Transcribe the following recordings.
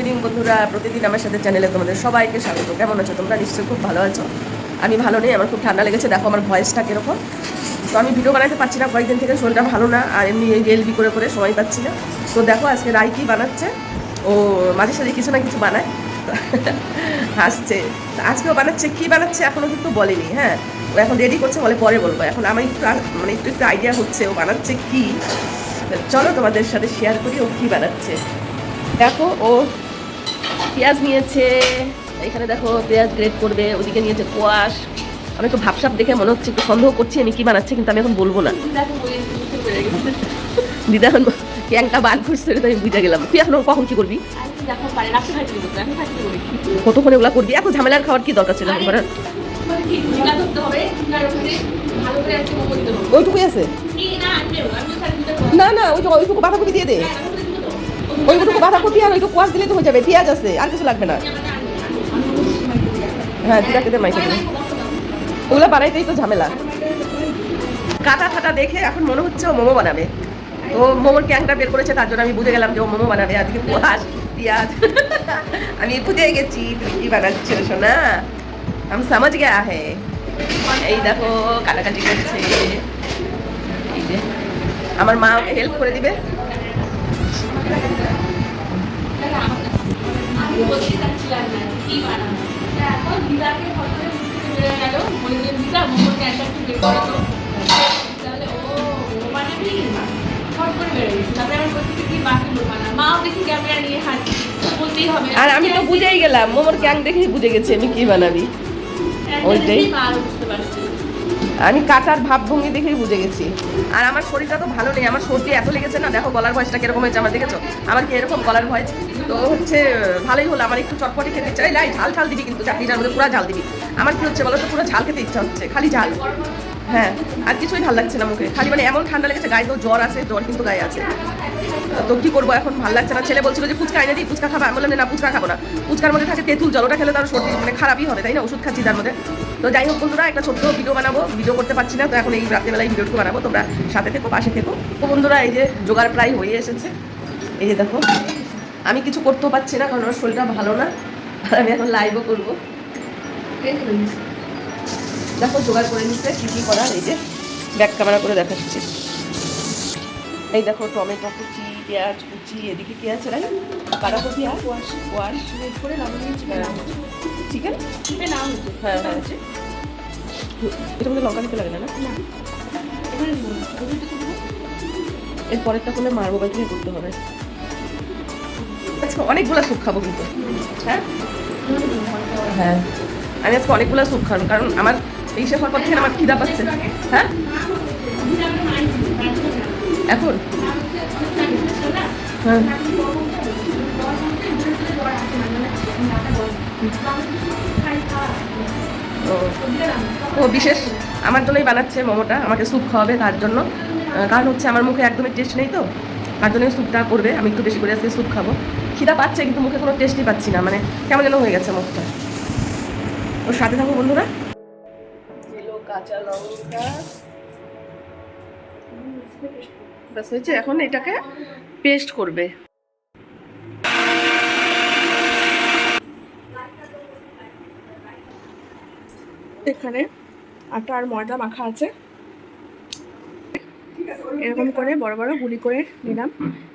Evening বন্ধুরা, প্রতিদিন আমার সাথে চ্যানেলে তোমাদের সবাইকে স্বাগত। কেমন আছো তোমরা? নিশ্চয়ই খুব ভালো আছো। আমি ভালো নেই, আমার খুব ঠান্ডা লেগেছে। দেখো আমার ভয়েসটা কীরকম। তো আমি ভিডিও বানাতে পারছি না, কয়েকদিন থেকে শরীরটা ভালো না, আর এমনি রেলবি করে করে সময় পাচ্ছি না। তো দেখো আজকে রাই কী বানাচ্ছে। ও মাঝে সাঝে কিছু না কিছু বানায়। হাসছে আজকেও বানাচ্ছে। কী বানাচ্ছে এখনও কিন্তু বলেনি হ্যাঁ? ও এখন রেডি করছে, বলে পরে বলব। এখন আমার একটু মানে একটু একটু আইডিয়া হচ্ছে, ও বানাচ্ছে কী? চলো তোমাদের সাথে শেয়ার করি ও কী বানাচ্ছে। দেখো ও পেঁয়াজ নিয়েছে। এখানে দেখো পেঁয়াজ গ্রেড করবে ওদিকে নিয়েছে কোয়াশ আমি একটু ভাবসাপ দেখে মনে হচ্ছে একটু সন্দেহ করছি আমি কি বানাচ্ছি কিন্তু আমি এখন বলব না। দিদা এখন ক্যাংটা বার করছে তো আমি বুঝে গেলাম। তুই এখন কখন কি করবি? কতক্ষণ এগুলা করবি? এখন ঝামেলার খাওয়ার কি দরকার ছিল করার ওইটুকুই আছে? না না ওই ওইটুকু বাঁধাকপি দিয়ে দে। ওইটুকু বাঁধাকপি আর ওইটুকু কোয়াশ দিলে তো হয়ে যাবে, পেঁয়াজ আছে, আর কিছু লাগবে না। হ্যাঁ দিদা খেতে মাইকে ওগুলো বানাইতেই তো ঝামেলা। কাটা ফাটা দেখে এখন মনে হচ্ছে ও মোমো বানাবে। তো মোমোর ক্যাংটা বের করেছে, তার জন্য আমি বুঝে গেলাম যে ও মোমো বানাবে। আর দিকে কোয়াশ পেঁয়াজ। আমি বুঝে গেছি? তুমি কি বানাচ্ছো শোনা আমি সমাজ গেয়া হে এই দেখো, কাটাকাটি করছে। আমার মা ওকে হেল্প করে দিবে। আর আমি তো বুঝেই গেলাম মোমোর ক্যাং দেখেই বুঝে গেছি আমি কি বানাবি ওইটাই। আমি কাটার ভাবভঙ্গি দেখেই বুঝে গেছি। আর আমার শরীরটা তো ভালো নেই, আমার সর্দি এত লেগেছে না, দেখো গলার ভয়েসটা কীরকম হয়েছে আমার, দেখেছ? আমার কি এরকম গলার ভয়েস? তো হচ্ছে, ভালোই হলো, আমার একটু চটপটি খেতে ইচ্ছা লাই, ঝাল ঝাল দিবি কিন্তু চাটনিটার মধ্যে, পুরো ঝাল দিবি। আমার কি হচ্ছে বলো তো পুরো ঝাল খেতে ইচ্ছা হচ্ছে, খালি ঝাল। হ্যাঁ আর কিছুই ভালো লাগছে না মুখে। খালি মানে এমন ঠান্ডা লেগেছে, গায়ে তো জ্বর আছে, জ্বর কিন্তু গায়ে আছে। তো কি করব? এখন ভালো লাগছে না। ছেলে বলছিল যে, ফুচকা এনে দিই, ফুচকা খাবা। আমি বললাম, না ফুচকা খাব না। ফুচকার মধ্যে থাকে তেঁতুল, জলটা খেলে তার সর্দি মানে খারাপই হবে, তাই না? ওষুধ খাচ্ছি তার মধ্যে। তো যাই হোক বন্ধুরা, একটা ছোট্ট ভিডিও বানাবো। ভিডিও করতে পারছি না, তো এখন এই রাত্রিবেলায় ভিডিওটুকু বানাবো। তোমরা সাথে থেকো, পাশে থেকো। তো বন্ধুরা, এই যে জোগাড় প্রায় হয়ে এসেছে। এই যে দেখো, আমি কিছু করতেও পারছি না, কারণ আমার শরীরটা ভালো না। আর আমি এখন লাইভও করব। দেখো, জোগাড় করে নিচ্ছে, কী কী করার, এই যে ব্যাক ক্যামেরা করে দেখাচ্ছি। এই দেখো টমেটো কুচি পেঁয়াজ কুচি এদিকে কি আছে রাই বাঁধাকপি আর ওয়াশ ওয়াশ করে চিকেন হ্যাঁ হ্যাঁ আছে। এটার মধ্যে লঙ্কা দিতে লাগে না না? এর পরেরটা করলে মার থেকে করতে হবে। আজকে অনেকগুলো স্যুপ খাব কিন্তু। হ্যাঁ? হ্যাঁ। আমি আজকে অনেকগুলো স্যুপ খাব কারণ আমার এই সে হওয়ার পর থেকে আমার খিদা পাচ্ছে। হ্যাঁ? এখন। হ্যাঁ। ও। বিশেষ আমার জন্যই বানাচ্ছে মোমোটা, আমাকে স্যুপ খাওয়াবে তার জন্য। কারণ হচ্ছে আমার মুখে একদমই টেস্ট নেই তো, তার জন্য স্যুপটা করবে। আমি একটু বেশি করে আজকে স্যুপ খাব। খিদা পাচ্ছে কিন্তু মুখে কোনো টেস্টই পাচ্ছি না মানে কেমন যেন হয়ে গেছে মুখটা। ওর সাথে থাকো বন্ধুরা। কাঁচা লঙ্কা ব্যাস, হয়েছে। এখন এটাকে পেস্ট করবে। এখানে আটা আর ময়দা মাখা আছে। এরকম করে বড় বড় গুলি করে নিলাম।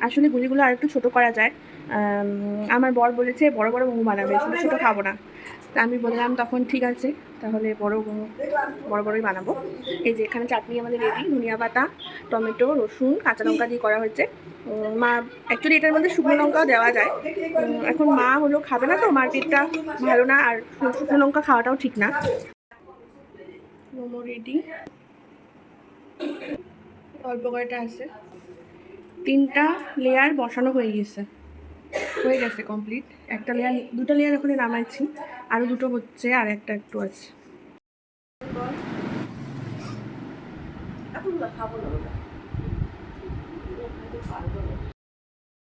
আসলে গুলিগুলো আর একটু ছোটো করা যায়। আমার বর বলেছে বড় বড় মোমো বানাবে ছোটো ছোটো খাব না। তা আমি বললাম, তখন ঠিক আছে, তাহলে বড় বড় বড়ই বানাবো। এই যে এখানে চাটনি আমাদের রেডি ধনিয়া পাতা, টমেটো, রসুন, কাঁচা লঙ্কা দিয়ে করা হয়েছে। মা অ্যাকচুয়ালি এটার মধ্যে শুকনো লঙ্কাও দেওয়া যায়। এখন মা হলো খাবে না তো মার পেটটা ভালো না, আর শুকনো লঙ্কা খাওয়াটাও ঠিক না। মোমো রেডি অল্প কয়টা আছে? তিনটা লেয়ার বসানো হয়ে গেছে। হয়ে গেছে কমপ্লিট একটা লেয়ার দুটো লেয়ার ওখানে নামাইছি। আরও দুটো হচ্ছে আর একটা একটু আছে। এখন খাব না।